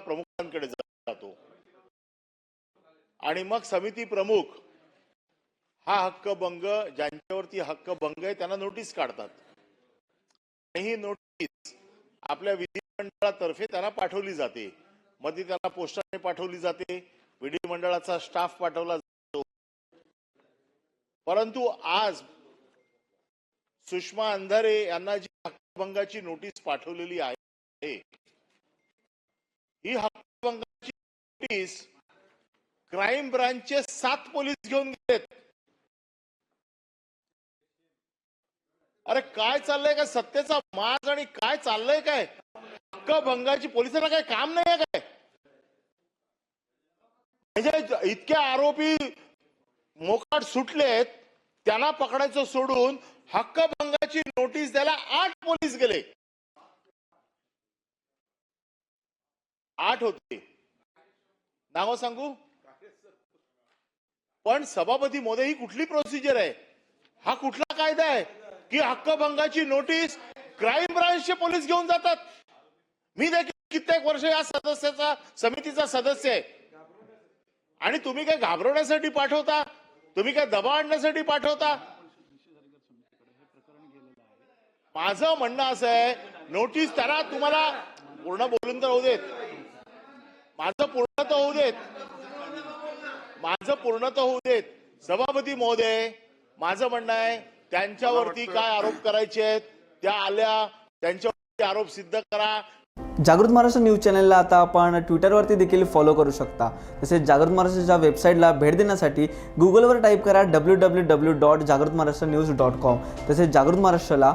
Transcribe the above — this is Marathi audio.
समितीच्या प्रमुखांकडे जातो. आणि मग समिती प्रमुख हा हक्कभंग ज्यांच्यावरती हक्कभंग आहे त्यांना नोटीस काढतात. आणि ही नोटीस आपल्या विधिमंडळातर्फे त्यांना पाठवली जाते. मध्ये त्यांना पोस्टाने पाठवली जाते. विधिमंडळाचा स्टाफ पाठवला जातो. परंतु आज सुषमा अंधारे यांना जी हक्कभंगाची नोटीस पाठवलेली आहे नोटीस क्राईम ब्रांचचे सात पोलीस घेऊन गेलेत. अरे काय चाललंय काय सत्तेचा माज आणि काय चाललंय काय? हक्क हक्कभंगाची पोलिसांना काय काम नाही आहे काय? म्हणजे इतके आरोपी मोकाट सुटलेत त्यांना पकडायचं सोडून हक्कभंगाची नोटीस द्यायला आठ पोलीस गेले. आठ होते. नाव सांगू? पण सभापती मोदी ही कुठली प्रोसिजर आहे? हा कुठला कायदा आहे? की हक्कभंगाची नोटीस क्राईम ब्रांचचे पोलीस घेऊन जातात? मी देखील कित्येक वर्ष या सदस्याचा समितीचा सदस्य आहे. आणि तुम्ही काय घाबरवण्यासाठी पाठवता? तुम्ही काय दबाव आणण्यासाठी पाठवता? माझं म्हणणं असं आहे नोटीस त्याला तुम्हाला पूर्ण बोलून तर होऊ देत. माझं पूर्ण तर होऊ देत. माझं पूर्ण तर होऊ देत. सभापती महोदय माझं म्हणणं आहे त्यांच्यावरती काय आरोप करायचे आहेत त्या आल्या त्यांच्यावरती आरोप सिद्ध करा. जागृत महाराष्ट्र न्यूज चॅनलला आता आपण ट्विटरवरती देखील फॉलो करू शकता. तसेच जागृत महाराष्ट्राच्या वेबसाईटला भेट देण्यासाठी गुगलवर टाईप करा डब्ल्यू डब्ल्यू डब्ल्यू डॉट जागृत महाराष्ट्र न्यूज डॉट कॉम तसेच जागृत महाराष्ट्राला